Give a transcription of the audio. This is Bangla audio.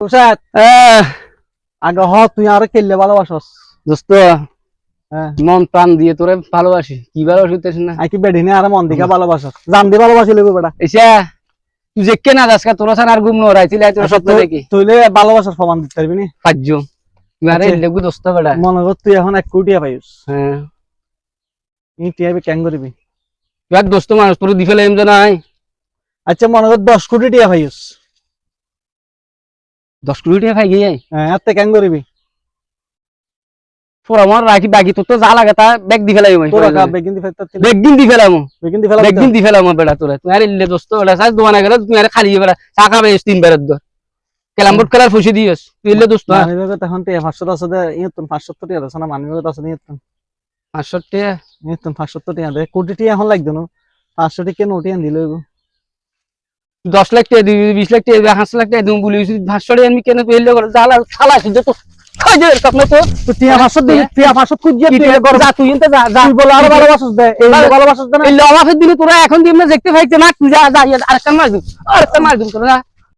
তুষার আগে হ তুই আর খেললে ভালোবাসস। দোস্ত হ্যাঁ। মন প্রাণ দিয়ে তোরে ভালোবাসি। কি ভালোবাসিতেছ না? আই কি বেডিনে আর মন দিকে ভালোবাসস। জান দি ভালোবাসি লইব বেটা। এসা তুই যে কে না যাস কা তোরা সান আর তোর আচ্ছা, স্বপ্ন তুই- দেখি। তুইলে ভালোবাসার প্রমাণ দিতে পারবি নি? পাঁচ তুই আরে আচ্ছা। লেগু দোস্ত মনে কর তুই এখন এক কোটিয়া পাইস। হ্যাঁ। ই টিয়াবি কেন করবি। তুই আর দোস্ত মানুষ তোর দি ফেলে এমন নাই। আচ্ছা মনে কর দশ কোটি টিয়া পাইস। দশ কোটি টাকা খাই গিয়ে। হ্যাঁ এত কেন করবি? তোর আমার রাখি বাকি তোর তো যা লাগে তা ব্যাগ দি ফেলাই তোর বেগিন দি ফেলাম। বেগিন দি ফেলাম বেড়া তোরা। তুই আর ইল্লে দোস্ত বেড়া সাজ দোকানে গেলে তুই আর খালি বেড়া। চা খাবে তিন বেড়ার দর কেলাম বোর্ড খেলার ফুসি দিয়েস তুই ইল্লে দোস্ত মানি এখন টিয়া পাঁচশো আছে দে ইয়তুন পাঁচশো টিয়া আছে না মানি আছে ইয়তুন পাঁচশো টাকা ইয়তুন পাঁচশো টিয়া দে। কোটি টিয়া এখন লাগতো না। পাঁচশো টিকে নোটি আন দিল দশ লাখ টাকা দিবি বিশ লাখ টাকা দিবি হাঁস লাখ টাকা দিব বলি ভাষ্য আমি কেন? পেলে করে জ্বালা শালা সুযোগ তো আরও না। এখন দিন দেখতে পাইছে না তুই যা যা আরেকটা মার দিন আরেকটা মার দিন করে যা।